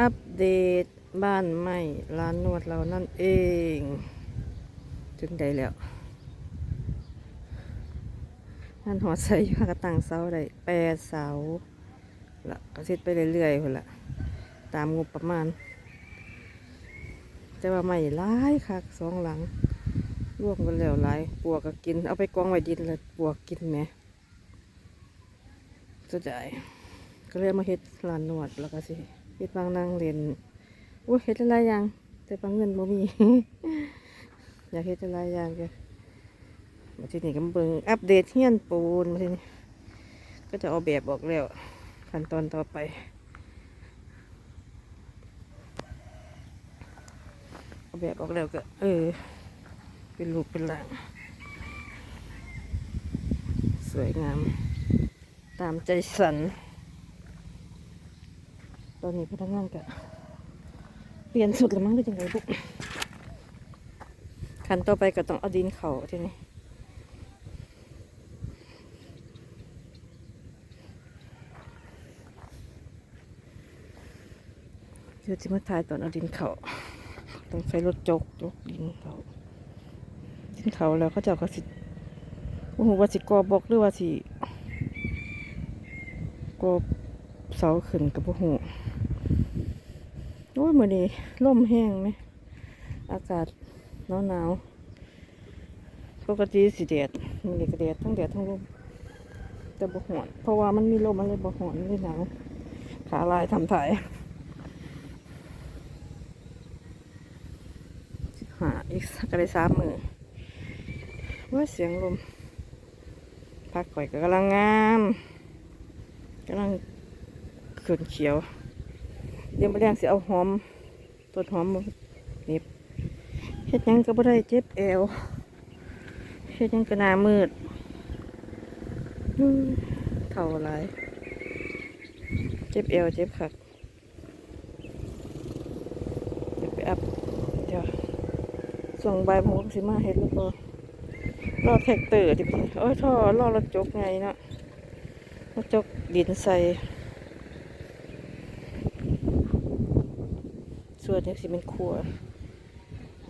อัปเดตบ้านใหม่ร้านนวดเรานั่นเอง ถึงใดแล้วนั่นหัวใส่ยู่กระตังเสาได้แปดเสาละก็เสร็จไปเรื่อยๆคนละตามงบประมาณ แต่ว่าไม่ร้ายคักสองหลังร่วมกันแล้วหลายปวกก็กิน เอาไปกองไว้ดินเลยปวกกินไหมจะได้ก็เลยมาเฮ็ดร้านนวดแล้วก็สิ เฮ็ดบางนางเรียนอุ้ยเฮ็ดหลายอย่างแต่บางเงินบ่มีอยากเฮ็ดหลายอย่างจ้ะมาที่นี่ก็เบิ่งอัปเดตเฮียนปูนมาที่นี่ก็จะเอาแบบออกแล้วขั้นตอนต่อไปเอาแบบออกแล้วก็ เออ เป็นรูปเป็นร่างสวยงาม ตามใจสัน ตอนนี้พนักงานก็เปลี่ยนสุดแล้วมั้งหรือยังไงบุกขันต่อไปก็ต้องเอาดินเขาทีนี้เดี๋ยวจะมาถ่ายตอนเอาดินเขาต้องใช้รถจกจกดินเขาดินเขาแล้วเขาเจะก็สิโอ้โหว่าสิกอบกหรือว่าสิกอบเสาขึ้นกับโอ้โหโอ้ยมือนี้ร่มแห้งไหมอากาศหนาวหนาวปกติสีแดดมือนี้ก็แดดทั้งแดดทั้งลมแต่บ่หอนเพราะว่ามันมีลมมันเลยบ่หอนไม่หนาวขาลายทำถ่ายหาอีกสักได้สามมือว่าเสียงลมพักข่อยก็กำลังงามกำลังเขึ้นเขียว ดี๋ยวมาแรงสิเอาหอมต้นหอมเน็บเฮ็ดยังก็บ่ได้เจ็บแอวเฮ็ดยังก็หน้ามืดอื้อเท่าไรเจ็บแอวเจ็บขัดเดี๋ยวไปอัพเดี๋ยวส่งใบผมสิมาเฮ็ดแล้วก็รอแท็กเตอร์ดิพี่โอ้ยท่อรอรถจกไงเนาะรถจกดินใส่ ส่วนนี้สิเป็นครัว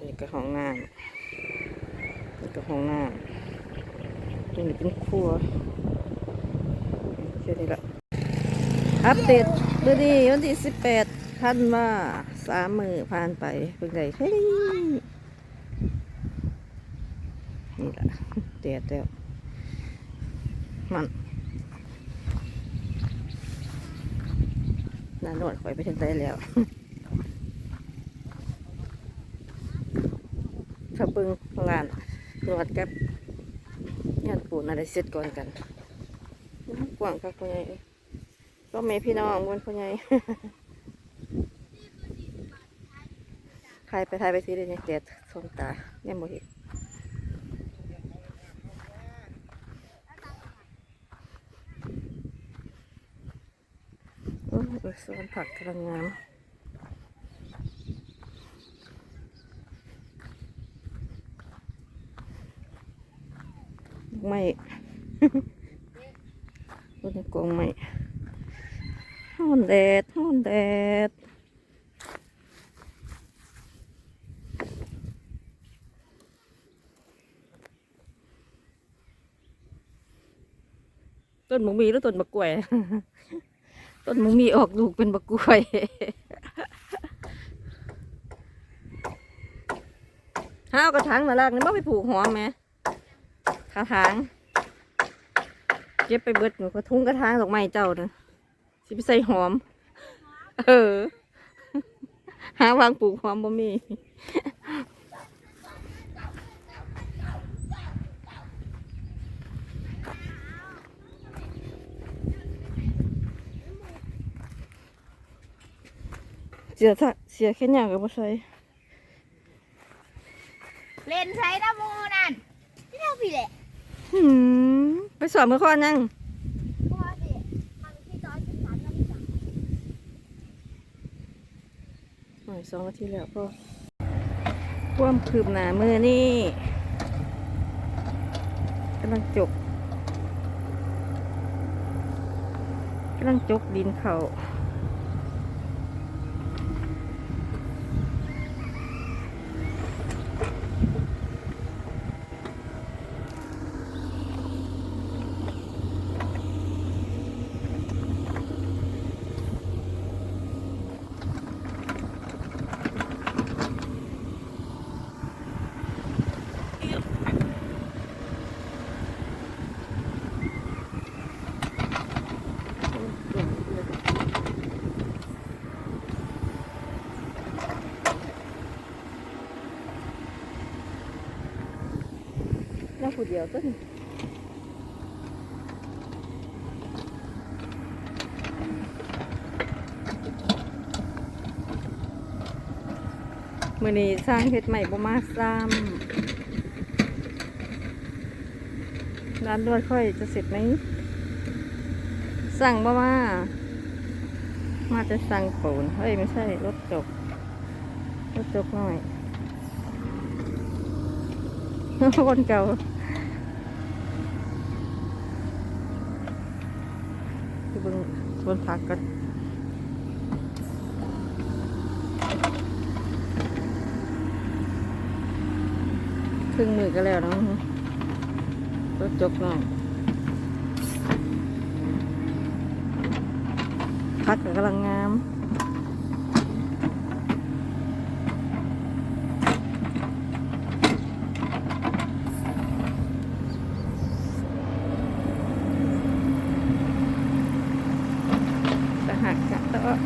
นี่ก็ห้องน้ำนี่ก็ห้องน้ำนี่เป็นครัวแค่นี้ละอัปเดตเดือนนี้วันที่สิบแปดท่านว่าสามมือผ่านไปเพิ่งได้เฮ้ยนี่ละแดดแล้วมันน่าหนวดข่อยไปถึงได้แล้ว ถ้าเบิ่งงานนวดกับงานปูนอะไรเสร็จก่อนกันกว้างค่ะพ่อใหญ่เอ้ยก็แม่พี่น้องบนพ่อใหญ่ถ่ายไปถ่ายไปสิเลยเนี่ยแดดส่องตาเนี่ยโมห็นโอ้ยสวนผักกำลังงาม ไม่ตัวนี้กงไม่ห้อนแดดห้อนแดดต้นหมูมีหรือต้นมะกล้วย ต้นหมูมีออกลูกเป็นมะกล้วยห้าวกระถางน่ารักนี่บ่ไปผูกหอมไหม กระถางเก็บไปเบิดหนูกระทุ้งกระถางดอกไม้เจ้านะสิไปใส่หอม เออ หาวางปลูกหอมบ่มีเสียสักเสียแค่อย่างกับบ่ใส่เล่นใช้น้ำมูนั่นที่เท่าพี่แหละ หืม ไปสอบมือข้อนั่งพราะว่าสิมันที่จอยสิบสามน้ำสามหน่อยสองนาทีแล้วก็ท่วมคืบหนามือนี่กำลังจกกำลังจกดินเขา ผู้เดียวต้นมื่อนี้สร้างเฮ็ดใหม่บ่มาซ้ำร้านด้วยค่อยจะเสร็จไหม สั่งบ่มา มาจะสั่งปูนเฮ้ยไม่ใช่รถจกรถจกหน่อย คนเก่าไป เบิ่งสวนผักกันครึ่งมือก็แล้วเนาะรถจกหน่อยพักก็กำลังงาม สหักกะโตะ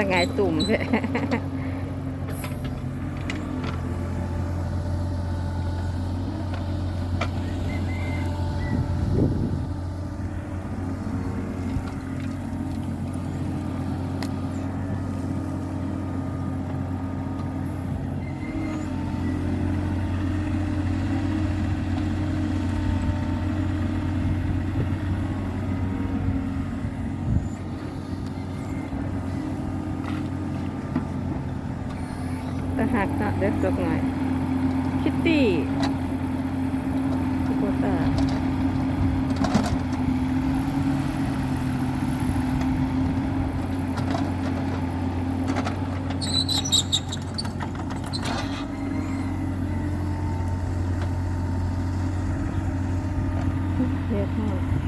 จะไงายตุ่มใช่ต เล็กจกหน่อย คิตตี้ทุกตาเยอะมาก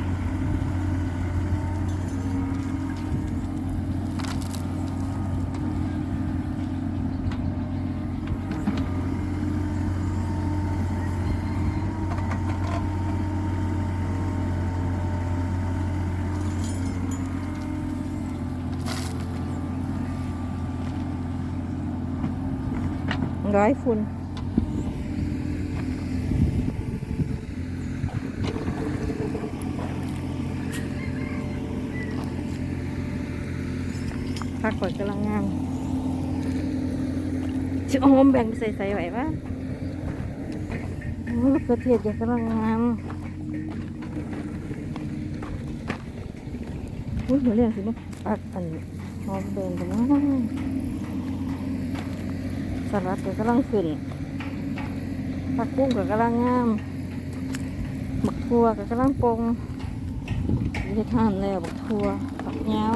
ร้อยฝุ่นพักก่อนกำลังงามชิโอมแบ่งใส่ใส่ไหวปะโอ้มะเขือเทศยังกำลังงามอุ้ยเดี๋ยวเรียกสิมาปักอันหอมแดงกันนะ สลัดก็กำลังขึ้นผักบุ้งก็กำลังงามหมักทัวก็กำลังปงเฮ็ดทานแล้วบักทัวผักยาว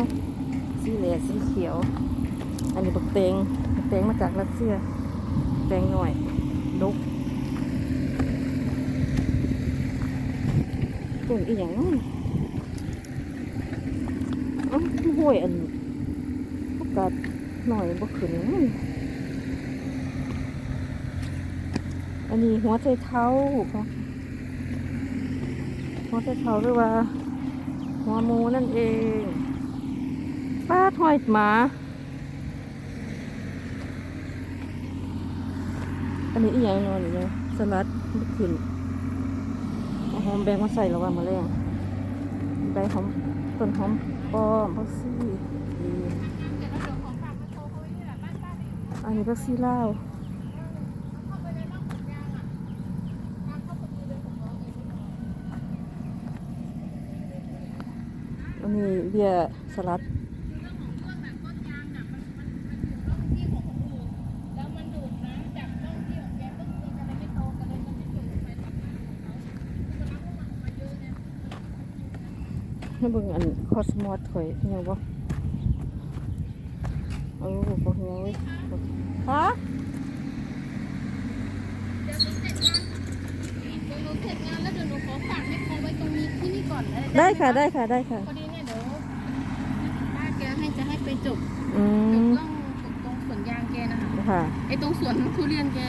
สีเหลืองสีเขียว อันนี้บักเตงบักเตงมาจากรัสเซียแตงหน่อยดุกต้นอีหยังนาะเอ้าห้วยอันกกัดหน่อยบ่ขึ้นเนาะ อันนี้หัวใจเท้าค่ะหัวใจเท้าหรือว่า หัวหมูนั่นเองป้าถอยหมา อันนี้อีหยังนอนอยู่เนี่ยสลัดลูกขึ้นหอมแบงมาใส่ระหว่างมาแรงใบหอมต้นหอมป้อมพักซี่อันนี้พักซี่ลาว อันนี้เบียร์สลัดให้เบิ่งอันคอสมอสถอยเหี่ยวบ่เอาลูกบ่เหี่ยวเว้ยฮะเดี๋ยวหนูเสร็จงานเดี๋ยวหนูเสเหนูขอฝากแม่คงไว้ตรงนี้ที่นี่ก่อนเลยได้ค่ะได้ค่ะได้ค่ะ พอดีเนี่ยเดี๋ยวป้าแกให้จะ ให้ไปจบอืจบมต้องตรงสวนยางแกนะคะค่ะ ไอ้ตรงสวนทุเรียนแก